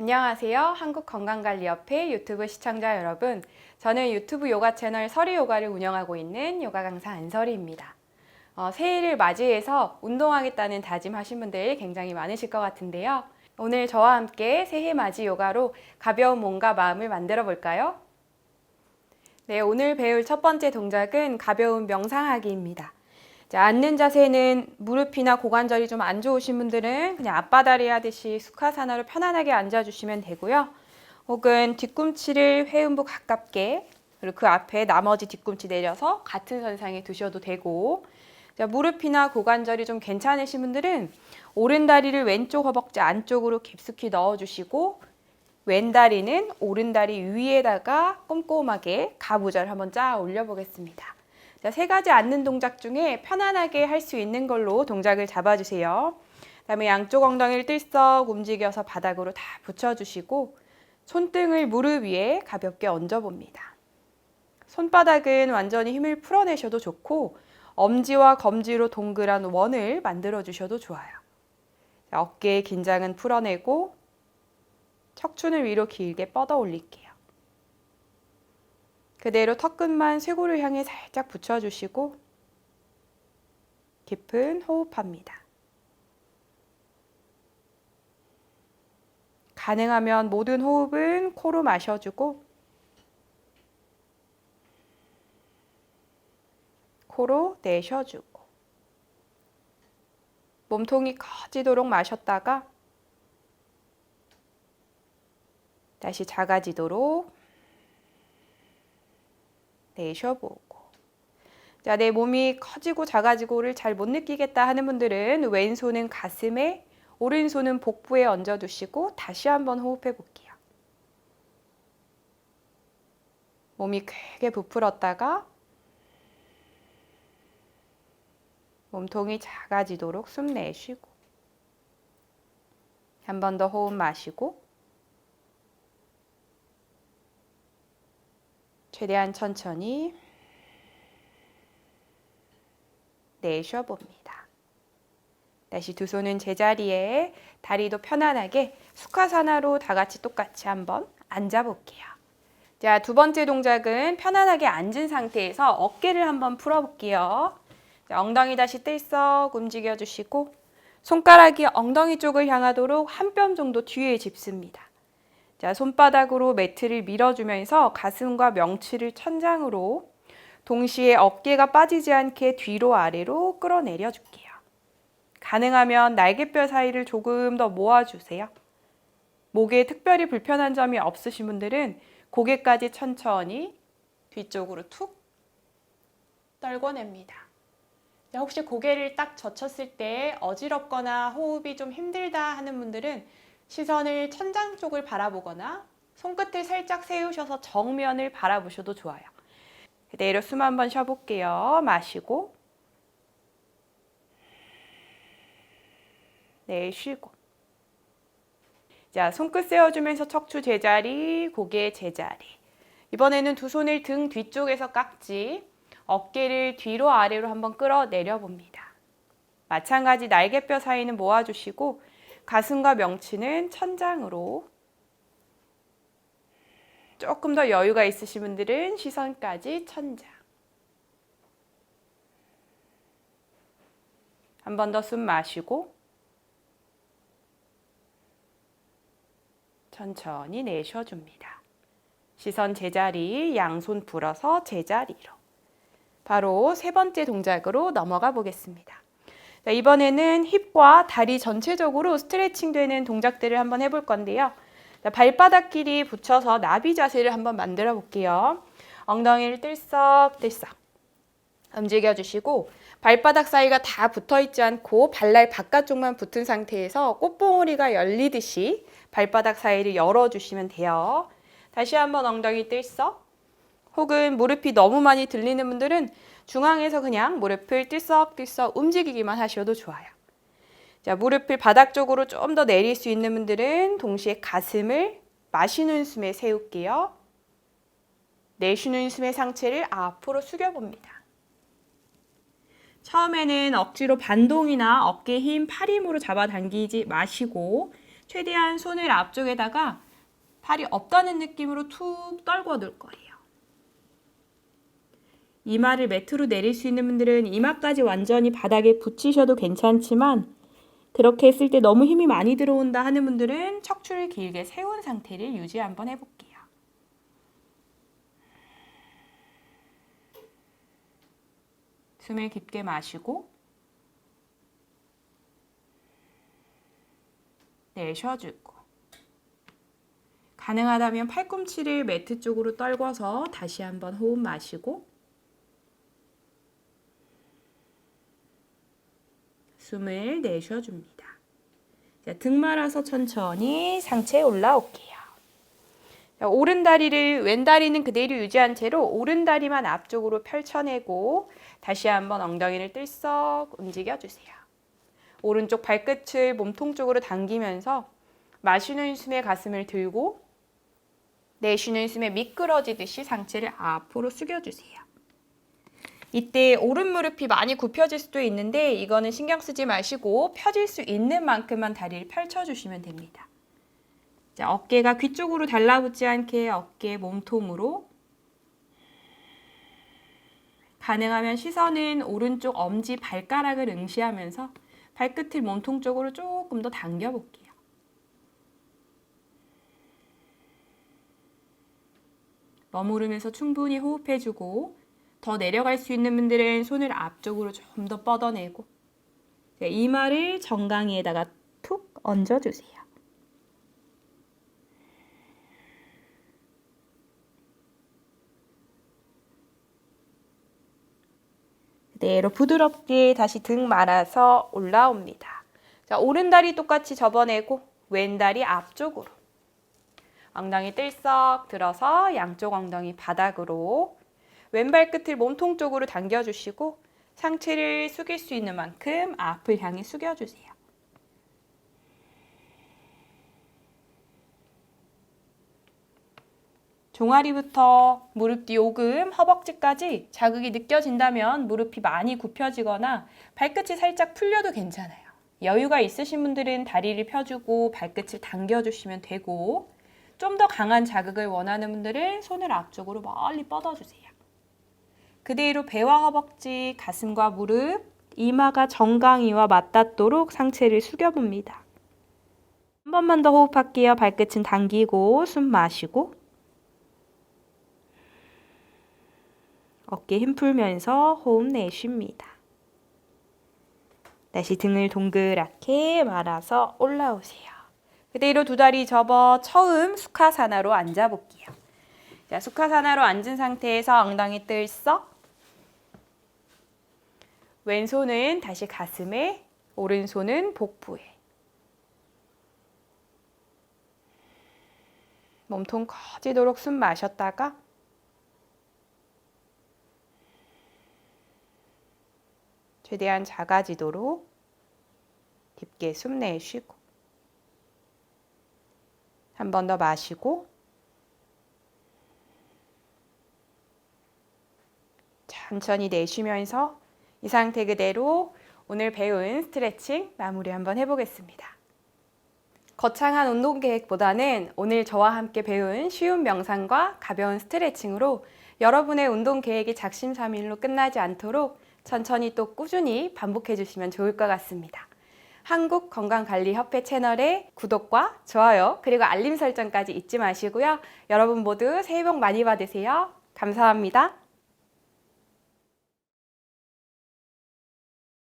안녕하세요. 한국건강관리협회 유튜브 시청자 여러분. 저는 유튜브 요가 채널 서리 요가를 운영하고 있는 요가 강사 안설이입니다. 어, 새해를 맞이해서 운동하겠다는 다짐하신 분들 굉장히 많으실 것 같은데요. 오늘 저와 함께 새해 맞이 요가로 가벼운 몸과 마음을 만들어 볼까요? 네, 오늘 배울 첫 번째 동작은 가벼운 명상하기입니다. 자, 앉는 자세는 무릎이나 고관절이 좀 안 좋으신 분들은 그냥 앞바다리 하듯이 수카사나로 편안하게 앉아주시면 되고요. 혹은 뒤꿈치를 회음부 가깝게 그리고 그 앞에 나머지 뒤꿈치 내려서 같은 선상에 두셔도 되고 자, 무릎이나 고관절이 좀 괜찮으신 분들은 오른 다리를 왼쪽 허벅지 안쪽으로 깊숙이 넣어주시고 왼 다리는 오른 다리 위에다가 꼼꼼하게 가부절 한번 쫙 올려보겠습니다. 자, 세 가지 앉는 동작 중에 편안하게 할 수 있는 걸로 동작을 잡아주세요. 그다음에 양쪽 엉덩이를 뜰썩 움직여서 바닥으로 다 붙여주시고 손등을 무릎 위에 가볍게 얹어봅니다. 손바닥은 완전히 힘을 풀어내셔도 좋고 엄지와 검지로 동그란 원을 만들어 주셔도 좋아요. 자, 어깨의 긴장은 풀어내고 척추는 위로 길게 뻗어 올릴게요. 그대로 턱끝만 쇄골을 향해 살짝 붙여주시고 깊은 호흡합니다. 가능하면 모든 호흡은 코로 마셔주고 코로 내쉬어주고 몸통이 커지도록 마셨다가 다시 작아지도록 내쉬어보고 자, 내 몸이 커지고 작아지고를 잘 못 느끼겠다 하는 분들은 왼손은 가슴에 오른손은 복부에 얹어 두시고 다시 한번 호흡해 볼게요. 몸이 크게 부풀었다가 몸통이 작아지도록 숨 내쉬고 한 번 더 호흡 마시고 최대한 천천히 내쉬어 봅니다. 다시 두 손은 제자리에 다리도 편안하게 수카사나로 다 같이 똑같이 한번 앉아 볼게요. 자, 두 번째 동작은 편안하게 앉은 상태에서 어깨를 한번 풀어 볼게요. 자, 엉덩이 다시 뜰썩 움직여 주시고 손가락이 엉덩이 쪽을 향하도록 한 뼘 정도 뒤에 짚습니다. 자, 손바닥으로 매트를 밀어주면서 가슴과 명치를 천장으로 동시에 어깨가 빠지지 않게 뒤로 아래로 끌어내려 줄게요. 가능하면 날개뼈 사이를 조금 더 모아주세요. 목에 특별히 불편한 점이 없으신 분들은 고개까지 천천히 뒤쪽으로 툭 떨궈냅니다. 자, 혹시 고개를 딱 젖혔을 때 어지럽거나 호흡이 좀 힘들다 하는 분들은 시선을 천장 쪽을 바라보거나 손끝을 살짝 세우셔서 정면을 바라보셔도 좋아요. 그대로 숨 한번 쉬어볼게요. 마시고 내쉬고 자, 손끝 세워주면서 척추 제자리, 고개 제자리 이번에는 두 손을 등 뒤쪽에서 깍지 어깨를 뒤로 아래로 한번 끌어내려 봅니다. 마찬가지 날개뼈 사이는 모아주시고 가슴과 명치는 천장으로 조금 더 여유가 있으신 분들은 시선까지 천장. 한 번 더 숨 마시고 천천히 내쉬어줍니다. 시선 제자리, 양손 불어서 제자리로. 바로 세 번째 동작으로 넘어가 보겠습니다. 자, 이번에는 힙과 다리 전체적으로 스트레칭 되는 동작들을 한번 해볼 건데요. 자, 발바닥끼리 붙여서 나비 자세를 한번 만들어 볼게요. 엉덩이를 뜰썩뜰썩 움직여 주시고 발바닥 사이가 다 붙어 있지 않고 발날 바깥쪽만 붙은 상태에서 꽃봉오리가 열리듯이 발바닥 사이를 열어 주시면 돼요. 다시 한번 엉덩이 뜰썩 혹은 무릎이 너무 많이 들리는 분들은 중앙에서 그냥 무릎을 뜰썩뜰썩 움직이기만 하셔도 좋아요. 자, 무릎을 바닥 쪽으로 좀 더 내릴 수 있는 분들은 동시에 가슴을 마시는 숨에 세울게요. 내쉬는 숨의 상체를 앞으로 숙여봅니다. 처음에는 억지로 반동이나 어깨 힘, 팔 힘으로 잡아당기지 마시고 최대한 손을 앞쪽에다가 팔이 없다는 느낌으로 툭 떨궈 놓을 거예요. 이마를 매트로 내릴 수 있는 분들은 이마까지 완전히 바닥에 붙이셔도 괜찮지만 그렇게 했을 때 너무 힘이 많이 들어온다 하는 분들은 척추를 길게 세운 상태를 유지 한번 해볼게요. 숨을 깊게 마시고 내쉬어주고 가능하다면 팔꿈치를 매트 쪽으로 떨궈서 다시 한번 호흡 마시고 숨을 내쉬어줍니다. 자, 등 말아서 천천히 상체에 올라올게요. 자, 오른 다리를 왼 다리는 그대로 유지한 채로 오른 다리만 앞쪽으로 펼쳐내고 다시 한번 엉덩이를 들썩 움직여 주세요. 오른쪽 발끝을 몸통 쪽으로 당기면서 마시는 숨에 가슴을 들고 내쉬는 숨에 미끄러지듯이 상체를 앞으로 숙여주세요. 이때 오른 무릎이 많이 굽혀질 수도 있는데 이거는 신경 쓰지 마시고 펴질 수 있는 만큼만 다리를 펼쳐주시면 됩니다. 자, 어깨가 귀 쪽으로 달라붙지 않게 어깨 몸통으로 가능하면 시선은 오른쪽 엄지 발가락을 응시하면서 발끝을 몸통 쪽으로 조금 더 당겨 볼게요. 머무르면서 충분히 호흡해주고 더 내려갈 수 있는 분들은 손을 앞쪽으로 좀 더 뻗어내고 이마를 정강이에다가 툭 얹어주세요. 그대로 부드럽게 다시 등 말아서 올라옵니다. 자, 오른 다리 똑같이 접어내고 왼 다리 앞쪽으로 엉덩이 뜰썩 들어서 양쪽 엉덩이 바닥으로 왼발 끝을 몸통 쪽으로 당겨주시고 상체를 숙일 수 있는 만큼 앞을 향해 숙여주세요. 종아리부터 무릎 뒤 오금, 허벅지까지 자극이 느껴진다면 무릎이 많이 굽혀지거나 발끝이 살짝 풀려도 괜찮아요. 여유가 있으신 분들은 다리를 펴주고 발끝을 당겨주시면 되고 좀 더 강한 자극을 원하는 분들은 손을 앞쪽으로 멀리 뻗어주세요. 그대로 배와 허벅지, 가슴과 무릎, 이마가 정강이와 맞닿도록 상체를 숙여봅니다. 한 번만 더 호흡할게요. 발끝은 당기고 숨 마시고 어깨 힘 풀면서 호흡 내쉽니다. 다시 등을 동그랗게 말아서 올라오세요. 그대로 두 다리 접어 처음 수카사나로 앉아볼게요. 자, 수카사나로 앉은 상태에서 엉덩이 들썩. 왼손은 다시 가슴에, 오른손은 복부에. 몸통 커지도록 숨 마셨다가 최대한 작아지도록 깊게 숨 내쉬고 한 번 더 마시고 천천히 내쉬면서 이 상태 그대로 오늘 배운 스트레칭 마무리 한번 해보겠습니다. 거창한 운동 계획보다는 오늘 저와 함께 배운 쉬운 명상과 가벼운 스트레칭으로 여러분의 운동 계획이 작심삼일로 끝나지 않도록 천천히 또 꾸준히 반복해 주시면 좋을 것 같습니다. 한국건강관리협회 채널의 구독과 좋아요 그리고 알림 설정까지 잊지 마시고요. 여러분 모두 새해 복 많이 받으세요. 감사합니다.